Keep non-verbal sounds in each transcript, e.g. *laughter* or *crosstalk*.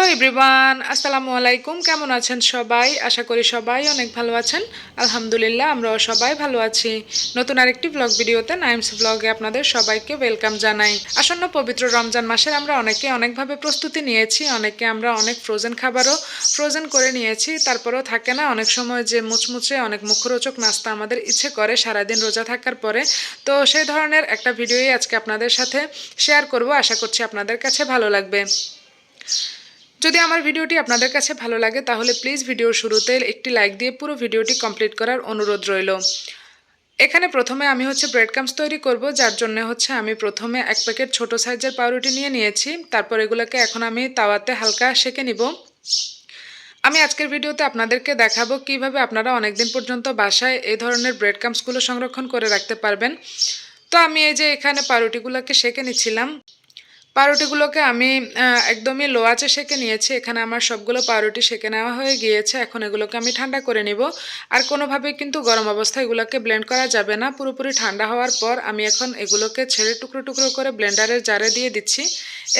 Hello everyone আসসালামু আলাইকুম কেমন আছেন সবাই? আশা করি সবাই অনেক ভালো আছেন। আলহামদুলিল্লাহ, আমরাও সবাই ভালো আছি। নতুন আরেকটি ব্লগ ভিডিওতে নাইমস ব্লগে আপনাদের সবাইকে ওয়েলকাম জানাই। আসন্ন পবিত্র রমজান মাসের আমরা অনেকে অনেকভাবে প্রস্তুতি নিয়েছি, অনেকে আমরা অনেক ফ্রোজেন খাবারও ফ্রোজেন করে নিয়েছি। তারপরেও থাকে না, অনেক সময় যে মুচমুচে, অনেক মুখরোচক নাস্তা আমাদের ইচ্ছে করে সারাদিন রোজা থাকার পরে। তো সেই ধরনের একটা ভিডিওই আজকে আপনাদের সাথে শেয়ার করব। আশা করছি আপনাদের কাছে ভালো লাগবে। যদি আমার ভিডিওটি আপনাদের কাছে ভালো লাগে, তাহলে প্লিজ ভিডিওর শুরুতে একটি লাইক দিয়ে পুরো ভিডিওটি কমপ্লিট করার অনুরোধ রইল। এখানে প্রথমে আমি হচ্ছে ব্রেড কামস তৈরি করব, যার জন্য হচ্ছে আমি প্রথমে এক প্যাকেট ছোট সাইজের পাউরুটি নিয়ে নিয়েছি। তারপর এগুলোকে এখন আমি তাওয়াতে হালকা সেকে নিব। আমি আজকের ভিডিওতে আপনাদেরকে দেখাবো কীভাবে আপনারা অনেক দিন পর্যন্ত বাসায় এই ধরনের ব্রেড কামসগুলো সংরক্ষণ করে রাখতে পারবেন। তো আমি এই যে এখানে পাউরুটিগুলোকে সেকে নিচ্ছিলাম। পাউরুটিগুলোকে আমি একদমই লো আঁচে সেকে নিয়েছি। এখানে আমার সবগুলো পাউরুটি সেকে নেওয়া হয়ে গিয়েছে। এখন এগুলোকে আমি ঠান্ডা করে নিব। আর কোনোভাবে কিন্তু গরম অবস্থায় এগুলোকে ব্লেন্ড করা যাবে না। পুরোপুরি ঠান্ডা হওয়ার পর আমি এখন এগুলোকে ছেড়ে টুকরো টুকরো করে ব্লেন্ডারের জারে দিয়ে দিচ্ছি।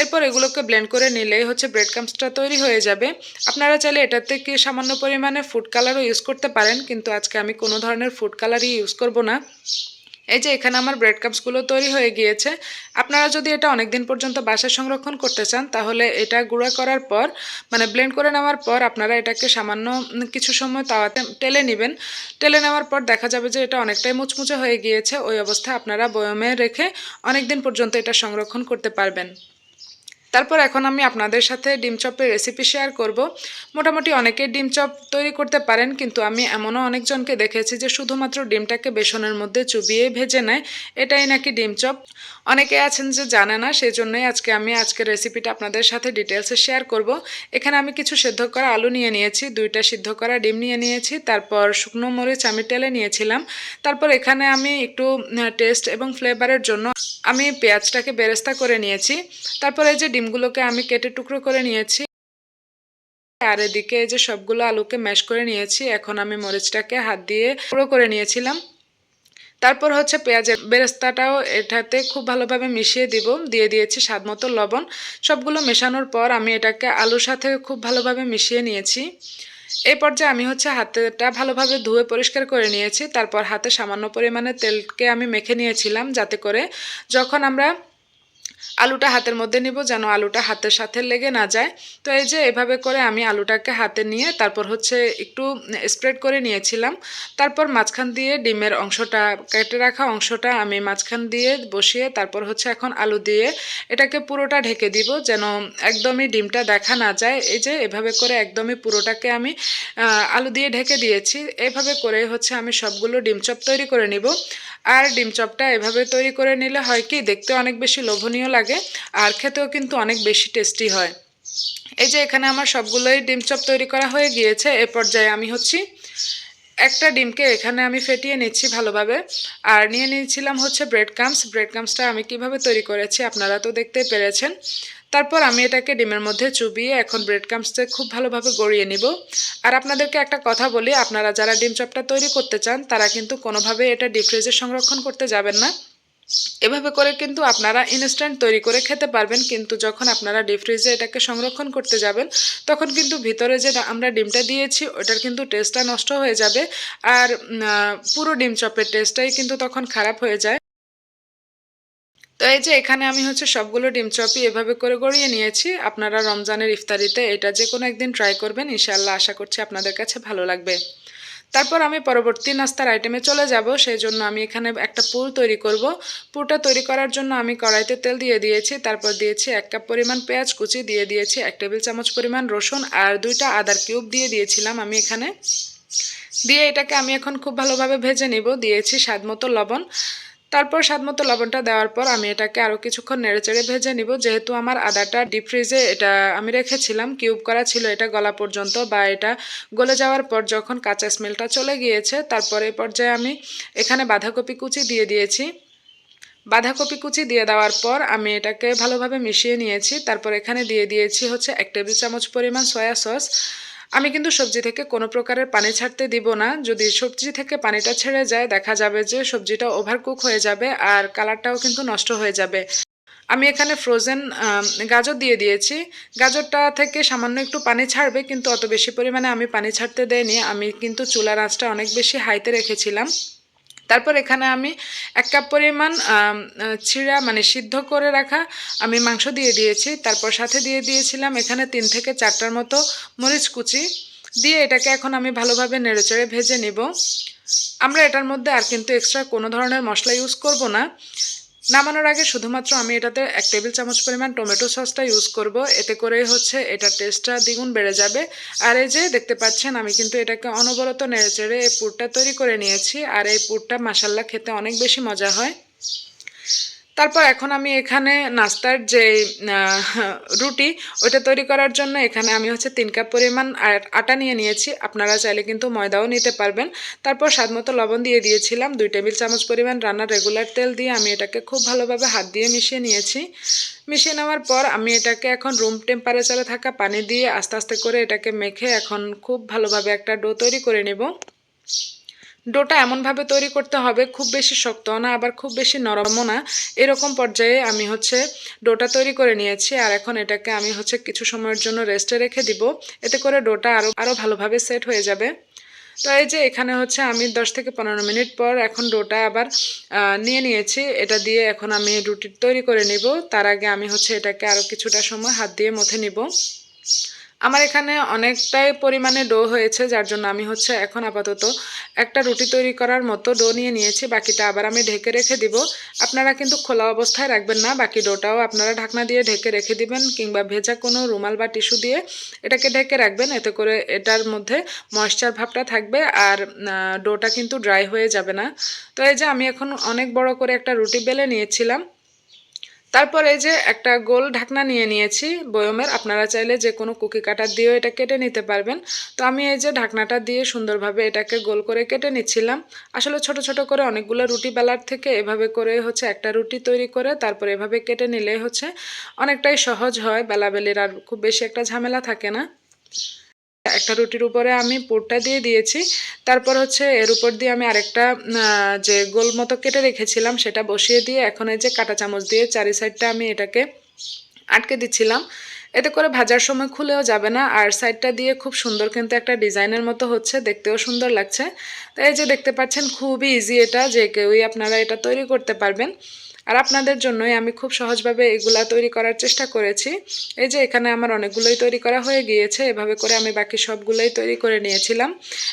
এরপর এগুলোকে ব্লেন্ড করে নিলেই হচ্ছে ব্রেড কামসটা তৈরি হয়ে যাবে। আপনারা চাইলে এটাতে কি সামান্য পরিমাণে ফুড কালারও ইউজ করতে পারেন, কিন্তু আজকে আমি কোনো ধরনের ফুড কালারই ইউজ করব না। এই যে এখানে আমার ব্রেড কাপসগুলো তৈরি হয়ে গিয়েছে, আপনারা যদি এটা অনেক দিন পর্যন্ত বাসায় সংরক্ষণ করতে চান, তাহলে এটা গুঁড়া করার পর মানে ব্লেন্ড করে নেওয়ার পর আপনারা এটাকে সামান্য কিছু সময় তাওয়াতে টেলে নেবেন। টেলে নেওয়ার পর দেখা যাবে যে এটা অনেকটাই মুচমুচে হয়ে গিয়েছে, ওই অবস্থায় আপনারা বয়মে রেখে অনেক দিন পর্যন্ত এটা সংরক্ষণ করতে পারবেন। তারপর এখন আমি আপনাদের সাথে ডিম চপের রেসিপি শেয়ার করব। মোটামুটি অনেকে ডিম চপ তৈরি করতে পারেন, কিন্তু আমি এমনও অনেকজনকে দেখেছি যে শুধুমাত্র ডিমটাকে বেসনের মধ্যে চুবিয়ে ভেজে নেয়, এটাই নাকি ডিম চপ। অনেকে আছেন যে জানে না সেই জন্যই আজকে আমি আজকের রেসিপিটা আপনাদের সাথে ডিটেলসে শেয়ার করব। এখানে আমি কিছু সেদ্ধ করা আলু নিয়ে নিয়েছি, দুইটা সিদ্ধ করা ডিম নিয়ে নিয়েছি, তারপর শুকনো মরিচ আমি টেলে নিয়েছিলাম। তারপর এখানে আমি একটু টেস্ট এবং ফ্লেভারের জন্য আমি পেঁয়াজটাকে বেরেস্তা করে নিয়েছি। তারপর এই যে ডিমগুলোকে আমি কেটে টুকরো করে নিয়েছি। আর এদিকে যে সবগুলো আলুকে ম্যাশ করে নিয়েছি, এখন আমি মরিচটাকে হাত দিয়ে পুরো করে নিয়েছিলাম। তারপর হচ্ছে পেঁয়াজের বেরেস্তাটাও এটাতে খুব ভালোভাবে মিশিয়ে দিব। দিয়ে দিয়েছি স্বাদ মতো লবণ। সবগুলো মেশানোর পর আমি এটাকে আলুর সাথে খুব ভালোভাবে মিশিয়ে নিয়েছি। এই পর্যায়ে আমি হচ্ছে হাতেটা ভালোভাবে ধুয়ে পরিষ্কার করে নিয়েছি। তারপর হাতে সামান্য পরিমাণে তেলকে আমি মেখে নিয়েছিলাম যাতে করে যখন আমরা আলুটা হাতের মধ্যে নিব যেন আলুটা হাতের সাথে লেগে না যায়। তো এই যে এভাবে করে আমি আলুটাকে হাতে নিয়ে তারপর হচ্ছে একটু স্প্রেড করে নিয়েছিলাম। তারপর মাঝখান দিয়ে ডিমের অংশটা, কেটে রাখা অংশটা আমি মাঝখান দিয়ে বসিয়ে তারপর হচ্ছে এখন আলু দিয়ে এটাকে পুরোটা ঢেকে দিব যেন একদমই ডিমটা দেখা না যায়। এই যে এভাবে করে একদমই পুরোটাকে আমি আলু দিয়ে ঢেকে দিয়েছি। এভাবে করে হচ্ছে আমি সবগুলো ডিম চপ তৈরি করে নিব। আর ডিম চপটা এভাবে তৈরি করে নিলে হয় কি দেখতে অনেক বেশি লোভনীয় লাগে, আর খেতেও কিন্তু অনেক বেশি টেস্টি হয়। এই যে এখানে আমার সবগুলোই ডিম চপ তৈরি করা হয়ে গিয়েছে, এ পর্যায়ে আমি হচ্ছি। একটা ডিমকে এখানে আমি ফেটিয়ে নিচ্ছি ভালোভাবে, আর নিয়ে নিয়েছিলাম হচ্ছে ব্রেড কামস ব্রেড কামসটা আমি কীভাবে তৈরি করেছি আপনারা তো দেখতেই পেরেছেন। তারপর আমি এটাকে ডিমের মধ্যে চুবিয়ে এখন ব্রেড কামসতে খুব ভালোভাবে গড়িয়ে নিব। আর আপনাদেরকে একটা কথা বলি, আপনারা যারা ডিম চপটা তৈরি করতে চান, তারা কিন্তু কোনোভাবে এটা ডিপ ফ্রিজে সংরক্ষণ করতে যাবেন না। এভাবে করে কিন্তু আপনারা ইনস্ট্যান্ট তৈরি করে খেতে পারবেন, কিন্তু যখন আপনারা ডিপ ফ্রিজে এটাকে সংরক্ষণ করতে যাবেন, তখন কিন্তু ভিতরে যে আমরা ডিমটা দিয়েছি, ওটার কিন্তু টেস্টটা নষ্ট হয়ে যাবে। আর পুরো ডিম চপের টেস্টটাই কিন্তু তখন খারাপ হয়ে যায়। তো এই যে এখানে আমি হচ্ছে সবগুলো ডিম চপই এভাবে করে গড়িয়ে নিয়েছি। আপনারা রমজানের ইফতারিতে এটা যে কোনো একদিন ট্রাই করবেন ইনশাল্লাহ আশা করছি আপনাদের কাছে ভালো লাগবে। তারপর আমি পরবর্তী নাস্তার আইটেমে চলে যাব সেই জন্য আমি এখানে একটা পুর তৈরি করব। পুরটা তৈরি করার জন্য আমি কড়াইতে তেল দিয়ে দিয়েছি, তারপর দিয়েছি এক কাপ পরিমাণ পেঁয়াজ কুচি, দিয়ে দিয়েছি এক টেবিল চামচ পরিমাণ রসুন আর দুইটা আদার কিউব দিয়ে দিয়েছিলাম আমি এখানে। দিয়ে এটাকে আমি এখন খুব ভালোভাবে ভেজে নিব, দিয়েছি স্বাদ মতো লবণ। তারপর স্বাদ মতো লবণটা দেওয়ার পর আমি এটাকে আরও কিছুক্ষণ নেড়েচেড়ে ভেজে নিব। যেহেতু আমার আদাটা ডিপ ফ্রিজে এটা আমি রেখেছিলাম কিউব করা ছিল, এটা গলা পর্যন্ত বা এটা গলে যাওয়ার পর যখন কাঁচা স্মেলটা চলে গিয়েছে, তারপরে এই পর্যায়ে আমি এখানে বাঁধাকপি কুচি দিয়ে দিয়েছি। বাঁধাকপি কুচি দিয়ে দেওয়ার পর আমি এটাকে ভালোভাবে মিশিয়ে নিয়েছি। তারপর এখানে দিয়ে দিয়েছি হচ্ছে এক টেবিল চামচ পরিমাণ সয়া সস আমি কিন্তু সবজি থেকে কোনো প্রকারের পানি ছাড়তে দিব না। যদি সবজি থেকে পানিটা ছেড়ে যায়, দেখা যাবে যে সবজিটা ওভারকুক হয়ে যাবে আর কালারটাও কিন্তু নষ্ট হয়ে যাবে। আমি এখানে ফ্রোজেন গাজর দিয়ে দিয়েছি। গাজরটা থেকে সামান্য একটু পানি ছাড়বে, কিন্তু অত বেশি পরিমাণে আমি পানি ছাড়তে দেয়নি আমি কিন্তু চুলার আঁচটা অনেক বেশি হাইতে রেখেছিলাম। তারপর এখানে আমি এক কাপ পরিমাণ ছিঁড়া মানে সিদ্ধ করে রাখা আমি মাংস দিয়ে দিয়েছি। তারপর সাথে দিয়ে দিয়েছিলাম এখানে তিন থেকে চারটার মতো মরিচ কুচি। দিয়ে এটাকে এখন আমি ভালোভাবে নেড়েচড়ে ভেজে নেব। আমরা এটার মধ্যে আর কিন্তু এক্সট্রা কোনো ধরনের মশলা ইউজ করব না। নামানোর আগে শুধুমাত্র আমি এটাতে এক টেবিল চামচ পরিমাণ টমেটো সসটা ইউজ করব। এতে করে হচ্ছে এটা টেস্টটা দ্বিগুণ বেড়ে যাবে। আর এই যে দেখতে পাচ্ছেন, আমি কিন্তু এটাকে অনবরত নেড়ে চেড়ে এই পুরটা তৈরি করে নিয়েছি। আর এই পুরটা মাসাল্লা খেতে অনেক বেশি মজা হয়। তারপর এখন আমি এখানে নাস্তার যে রুটি, ওইটা তৈরি করার জন্য এখানে আমি হচ্ছে তিন কাপ পরিমাণ আটা নিয়ে নিয়েছি। আপনারা চাইলে কিন্তু ময়দাও নিতে পারবেন। তারপর স্বাদ মতো লবণ দিয়ে দিয়েছিলাম। দুই টেবিল চামচ পরিমাণ রান্নার রেগুলার তেল দিয়ে আমি এটাকে খুব ভালোভাবে হাত দিয়ে মিশিয়ে নিয়েছি। মিশিয়ে নেওয়ার পর আমি এটাকে এখন রুম টেম্পারেচারে থাকা পানি দিয়ে আস্তে আস্তে করে এটাকে মেখে এখন খুব ভালোভাবে একটা ডো তৈরি করে নেব। ডোটা এমনভাবে তৈরি করতে হবে, খুব বেশি শক্ত না, আবার খুব বেশি নরমও না। এরকম পর্যায়ে আমি হচ্ছে ডোটা তৈরি করে নিয়েছি আর এখন এটাকে আমি হচ্ছে কিছু সময়ের জন্য রেস্টে রেখে দিব। এতে করে ডোটা আরও আরও ভালোভাবে সেট হয়ে যাবে। তো এই যে এখানে হচ্ছে আমি 10 থেকে পনেরো মিনিট পর এখন ডোটা আবার নিয়ে নিয়েছি। এটা দিয়ে এখন আমি রুটি তৈরি করে নিব। তার আগে আমি হচ্ছে এটাকে আরও কিছুটা সময় হাত দিয়ে মথে নিব। আমার এখানে অনেকটাই পরিমাণে ডো হয়েছে, যার জন্য আমি হচ্ছে এখন আপাতত একটা রুটি তৈরি করার মতো ডো নিয়ে নিয়েছি। বাকিটা আবার আমি ঢেকে রেখে দিব। আপনারা কিন্তু খোলা অবস্থায় রাখবেন না, বাকি ডোটাও আপনারা ঢাকনা দিয়ে ঢেকে রেখে দিবেন কিংবা ভেজা কোনো রুমাল বা টিস্যু দিয়ে এটাকে ঢেকে রাখবেন। এতে করে এটার মধ্যে ময়শ্চার ভাবটা থাকবে আর ডোটা কিন্তু ড্রাই হয়ে যাবে না। তো এই যে আমি এখন অনেক বড় করে একটা রুটি বেলে নিয়েছিলাম। তারপর এই যে একটা গোল ঢাকনা নিয়ে নিয়েছি বয়মের, আপনারা চাইলে যে কোনো কুকি কাটার দিয়েও এটা কেটে নিতে পারবেন। তো আমি এই যে ঢাকনাটা দিয়ে সুন্দরভাবে এটাকে গোল করে কেটে নিচ্ছিলাম। আসলে ছোট ছোট করে অনেকগুলো রুটি বেলার থেকে এভাবে করে হচ্ছে একটা রুটি তৈরি করে তারপর এভাবে কেটে নিলে হচ্ছে অনেকটাই সহজ হয়। বেলাবেলির আর খুব বেশি একটা ঝামেলা থাকে না। একটা রুটির উপরে আমি পুরটা দিয়ে দিয়েছি। তারপর হচ্ছে এর উপর দিয়ে আমি আরেকটা যে গোল মতো কেটে রেখেছিলাম সেটা বসিয়ে দিয়ে এখন এই যে কাটা চামচ দিয়ে চারি সাইডটা আমি এটাকে আটকে দিচ্ছিলাম। এতে করে ভাজার সময় খুলেও যাবে না। আর সাইডটা দিয়ে খুব সুন্দর কিন্তু একটা ডিজাইনের মতো হচ্ছে, দেখতেও সুন্দর লাগছে। তো এই যে দেখতে পাচ্ছেন, খুবই ইজি এটা, যে কেউই আপনারা এটা তৈরি করতে পারবেন। আর আপনাদের জন্যই আমি খুব সহজভাবে এগুলা তৈরি করার চেষ্টা করেছি। এই যে এখানে আমার অনেকগুলোই তৈরি করা হয়ে গিয়েছে, এভাবে করে আমি বাকি সবগুলোই তৈরি করে নিয়েছিলাম।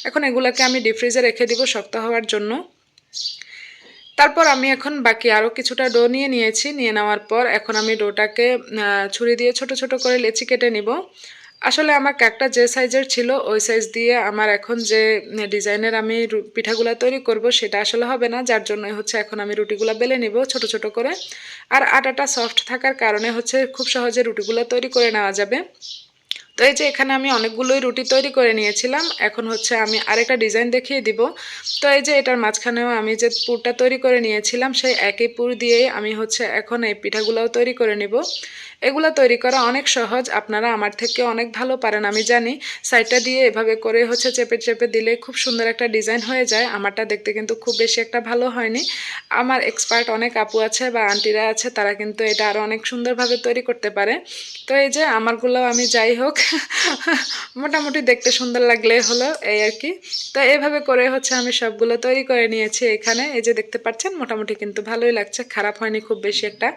এখন এগুলাকে আমি ডিপ ফ্রিজে রেখে দিব শক্ত হওয়ার জন্য। তারপর আমি এখন বাকি আরও কিছুটা ডো নিয়ে নিয়েছি। নিয়ে নেওয়ার পর এখন আমি ডোটাকে ছুরি দিয়ে ছোট ছোট করে লেচি কেটে নিব। আসলে আমার কেকটা যে সাইজের ছিল, ওই সাইজ দিয়ে আমার এখন যে ডিজাইনের আমি পিঠাগুলো তৈরি করব, সেটা আসলে হবে না। যার জন্য হচ্ছে এখন আমি রুটিগুলো বেলে নিব ছোট ছোট করে। আর আটাটা সফট থাকার কারণে হচ্ছে খুব সহজে রুটিগুলো তৈরি করে নেওয়া যাবে। তো এই যে এখানে আমি অনেকগুলোই রুটি তৈরি করে নিয়েছিলাম, এখন হচ্ছে আমি আরেকটা ডিজাইন দেখিয়ে দিব। তো এই যে এটার মাঝখানেও আমি যে পুরটা তৈরি করে নিয়েছিলাম, সেই একই পুর দিয়েই আমি হচ্ছে এখন এই পিঠাগুলোও তৈরি করে নিব। এগুলো তৈরি করা অনেক সহজ, আপনারা আমার থেকে অনেক ভালো পারেন, আমি জানি। সাইডটা দিয়ে এভাবে করে হচ্ছে চেপে চেপে দিলে খুব সুন্দর একটা ডিজাইন হয়ে যায়, আমারটা দেখতে কিন্তু খুব বেশি একটা ভালো হয়নি। আমার এক্সপার্ট অনেক আপু আছে বা আন্টিরা আছে, তারা কিন্তু এটা আরও অনেক সুন্দরভাবে তৈরি করতে পারে। তো এই যে আমারগুলো আমি যাই হোক *laughs* মোটামুটি দেখতে সুন্দর লাগলে হলো এই আর কি। তো এভাবে করে হচ্ছে আমি সবগুলো তৈরি করে নিয়েছি এখানে। এই যে দেখতে পাচ্ছেন, মোটামুটি কিন্তু ভালোই লাগছে, খারাপ হয়নি খুব বেশি একটা।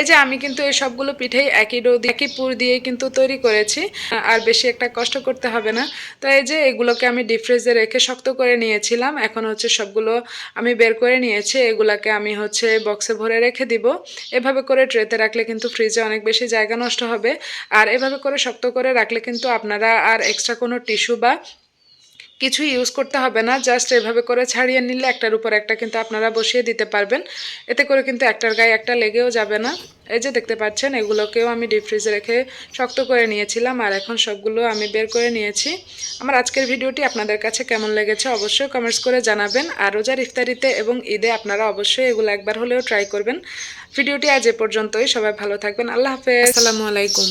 এই যে আমি কিন্তু এই সবগুলো পিঠেই একই ডো একই পুর দিয়ে কিন্তু তৈরি করেছি, আর বেশি একটা কষ্ট করতে হবে না। তো এই যে এগুলোকে আমি ডিপ ফ্রিজে রেখে শক্ত করে নিয়েছিলাম, এখন হচ্ছে সবগুলো আমি বের করে নিয়েছি, এগুলাকে আমি হচ্ছে বক্সে ভরে রেখে দিব। এভাবে করে ট্রেতে রাখলে কিন্তু ফ্রিজে অনেক বেশি জায়গা নষ্ট হবে, আর এভাবে করে শক্ত করে রাখলে কিন্তু আপনারা আর এক্সট্রা কোনো টিস্যু বা কিছু ইউজ করতে হবে না জাস্ট এভাবে করে ছাড়িয়ে নিলে একটার উপর একটা কিন্তু আপনারা বসিয়ে দিতে পারবেন। এতে করে কিন্তু একটার গায়ে একটা লেগেও যাবে না। এই যে দেখতে পাচ্ছেন, এগুলোকেও আমি ডিপ ফ্রিজে রেখে শক্ত করে নিয়েছিলাম আর এখন সবগুলো আমি বের করে নিয়েছি। আমার আজকের ভিডিওটি আপনাদের কাছে কেমন লেগেছে অবশ্যই কমেন্টস করে জানাবেন। আর রোজার ইফতারিতে এবং ঈদে আপনারা অবশ্যই এগুলো একবার হলেও ট্রাই করবেন। ভিডিওটি আজ এ পর্যন্তই, সবাই ভালো থাকবেন, আল্লাহ হাফেজ। আসসালামু আলাইকুম।